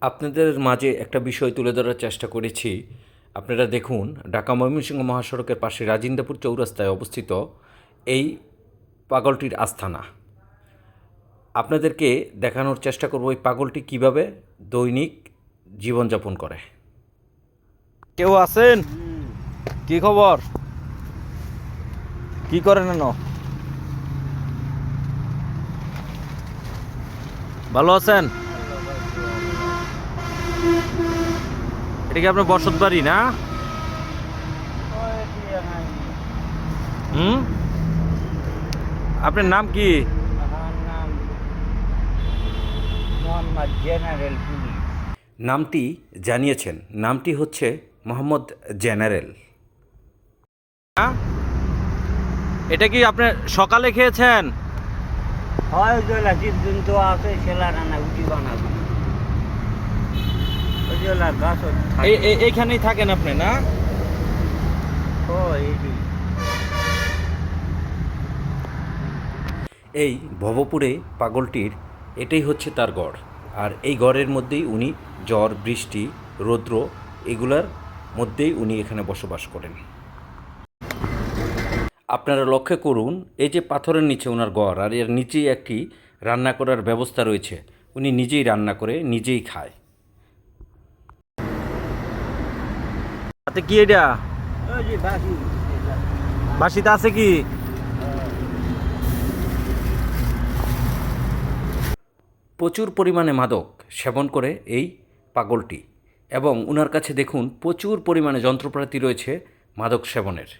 আপনাদের মাঝে একটা বিষয় তুলে ধরার চেষ্টা করেছি। আপনারা দেখুন, ঢাকা ময়মনসিংহ মহাসড়কের পাশে রাজিন্দাপুর চৌরাস্তায় অবস্থিত এই পাগলটির আস্থানা আপনাদেরকে দেখানোর চেষ্টা করব এই পাগলটি কীভাবে দৈনিক জীবনযাপন করে। কেউ আছেন? কি খবর? কি করেন ভালো আছেন? এটা কি আপনার বসত বাড়ি না? হুম? আপনার নাম কি? আমার নাম মোহাম্মদ জেনারেল পুলিশ নামটি জানিয়েছেন। নামটি হচ্ছে মোহাম্মদ জেনারেল। হ্যাঁ? এটা কি আপনি সকালে খেয়েছেন? হয় যেগুলা জীবজন্তু আছে সেলা রান্না উঠি বানাবো। গাছ এইখানেই থাকেন আপনি না? ও এই ভবপুরে পাগলটির এটাই হচ্ছে তার গড়। আর এই গড়ের মধ্যেই উনি ঝড় বৃষ্টি রৌদ্র এগুলার মধ্যেই উনি এখানে বসবাস করেন। আপনারা লক্ষ্য করুন এই যে পাথরের নিচে ওনার গড় আর এর নিচেই একটি রান্না করার ব্যবস্থা রয়েছে। উনি নিজেই রান্না করে নিজেই খায়। হাতে কি এটা? ওই যে বাসি। বাসিতে আছে কি? প্রচুর পরিমাণে মাদক সেবন করে এই পাগলটি এবং ওনার কাছে দেখুন প্রচুর পরিমাণে যন্ত্রপাতি রয়েছে মাদক সেবনের।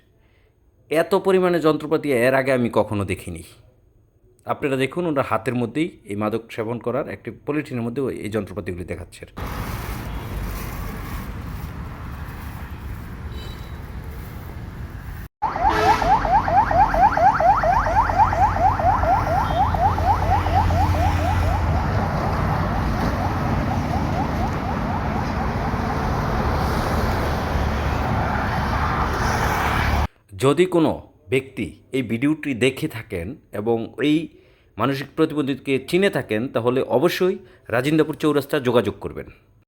এত পরিমাণে যন্ত্রপাতি এর আগে আমি কখনো দেখিনি। আপনারা দেখুন ওনার হাতের মধ্যেই এই মাদক সেবন করার একটি পলিথিনের মধ্যে এই যন্ত্রপাতিগুলি দেখাচ্ছে। যদি কোনো ব্যক্তি এই ভিডিওটি দেখে থাকেন এবং এই মানসিক প্রতিবন্ধীকে চিনে থাকেন, তাহলে অবশ্যই রাজিন্দাপুর চৌরাস্তা যোগাযোগ করবেন।